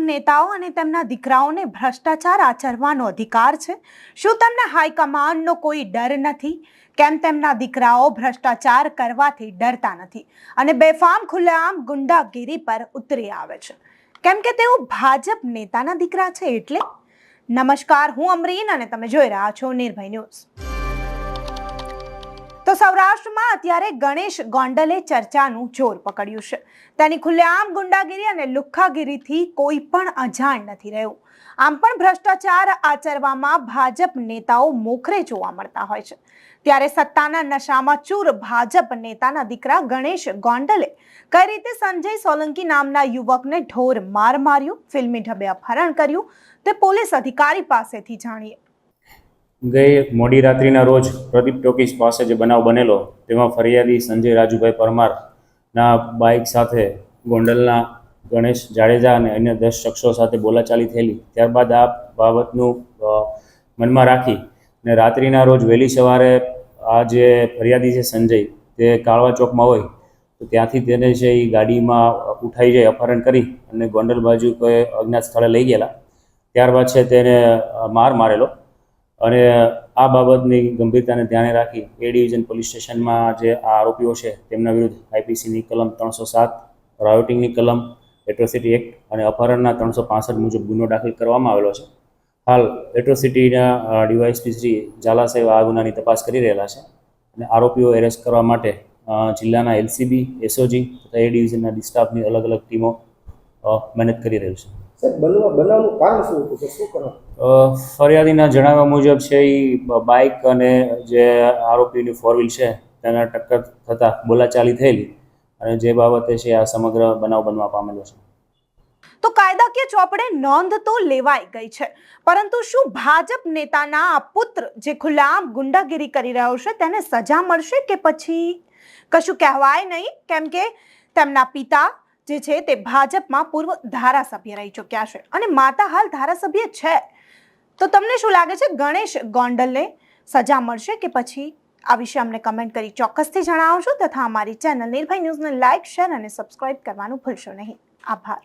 નેતાઓ અને તેમના દીકરાઓને ભ્રષ્ટાચાર આચરવાનો અધિકાર છે? શું તમને હાઈકમાન્ડનો કોઈ ડર નથી? કેમ તેમના દીકરાઓ ભ્રષ્ટાચાર કરવાથી ડરતા નથી? અને બેફામ ખુલ્લેઆમ ગુંડાગીરી પર ઉતરી આવે છે. કેમ કે તેઓ ભાજપ નેતાના દીકરા છે એટલે? નમસ્કાર, હું અમરીન અને તમે જોઈ રહ્યા છો નિર્ભય ન્યૂઝ. તો સૌરાષ્ટ્રમાં અત્યારે ગણેશ ગોંડલે ચર્ચાનું જોર પકડ્યું છે. તેની ખુલ્લેઆમ ગુંડાગીરી અને લુખ્ખાગીરીથી કોઈ પણ અજાણ નથી રહ્યું. આમ પણ ભ્રષ્ટાચાર આચરવામાં ભાજપ નેતાઓ મોખરે જોવા મળતા હોય છે. ત્યારે સત્તાના નશામાં ચૂર ભાજપ નેતાના દીકરા ગણેશ ગોંડલે કઈ રીતે સંજય સોલંકી નામના યુવકને ઢોર માર માર્યું, ફિલ્મી ઢબે અપહરણ કર્યું, તે પોલીસ અધિકારી પાસેથી જાણીએ. ગઈ મોડી રાત્રિના રોજ પ્રદીપ ટોકીસ પાસે જે બનાવ બનેલો, તેમાં ફરિયાદી સંજય રાજુભાઈ પરમારના બાઇક સાથે ગોંડલના ગણેશ જાડેજા અને અન્ય દસ શખ્સો સાથે બોલાચાલી થયેલી. ત્યારબાદ આ બાબતનું મનમાં રાખી ને રાત્રિના રોજ વહેલી સવારે આ જે ફરિયાદી છે સંજય, તે કાળવા ચોકમાં હોય, તો ત્યાંથી તેને છે એ ગાડીમાં ઉઠાઈ જાય અપહરણ કરી અને ગોંડલ બાજુ કોઈ અજ્ઞાત સ્થળે લઈ ગયેલા. ત્યારબાદ છે તેને માર મારેલો. અને આ બાબતની ગંભીરતાને ધ્યાને રાખી એ ડિવિઝન પોલીસ સ્ટેશનમાં જે આ આરોપીઓ છે તેમના વિરુદ્ધ આઈપીસીની કલમ ત્રણસો સાત, રાયોટિંગની કલમ, એટ્રોસિટી એક્ટ અને અપહરણના ત્રણસો પાસઠ મુજબ ગુનો દાખલ કરવામાં આવેલો છે. હાલ એટ્રોસિટીના ડીવાયસપી શ્રી ઝાલા આ ગુનાની તપાસ કરી રહેલા છે અને આરોપીઓ એરેસ્ટ કરવા માટે જિલ્લાના એલસીબી, એસઓજી તથા એ ડિવિઝનના ડિસ્ટાફની અલગ અલગ ટીમો મહેનત કરી રહી છે. બનવા બનાવનું કારણ શું હતું? કે શું કરો? ફરિયાદીના જણાવ્યા મુજબ છે એ બાઇક અને જે આરોપીની ફોર વ્હીલ છે તેના ટક્કર થતાં બોલાચાલી થયેલી અને જે બાબતે છે આ સમગ્ર બનાવ બનવા પામેલો છે. તો કાયદાકીય ચોપડે નોંધ તો લેવાઈ ગઈ છે પરંતુ શું ભાજપ નેતાના આ પુત્ર જે ખુલ્લામ ગુંડાગીરી કરી રહ્યો છે તેને સજા મળશે કે પછી? કશું કહેવાય નહીં? કેમ કે તેમના પિતા જે છે તે ભાજપમાં પૂર્વ ધારાસભ્ય રહી ચૂક્યા છે. અને માતા હાલ ધારાસભ્ય છે. તો તમને શું લાગે છે? ગણેશ ગોંડલને સજા મળશે કે પછી? આ વિશે અમને કમેન્ટ કરી ચોક્કસથી જણાવશો તથા અમારી ચેનલ નિર્ભય ન્યૂઝને લાઇક શેર અને સબસ્ક્રાઇબ કરવાનું ભૂલશો નહીં. આભાર.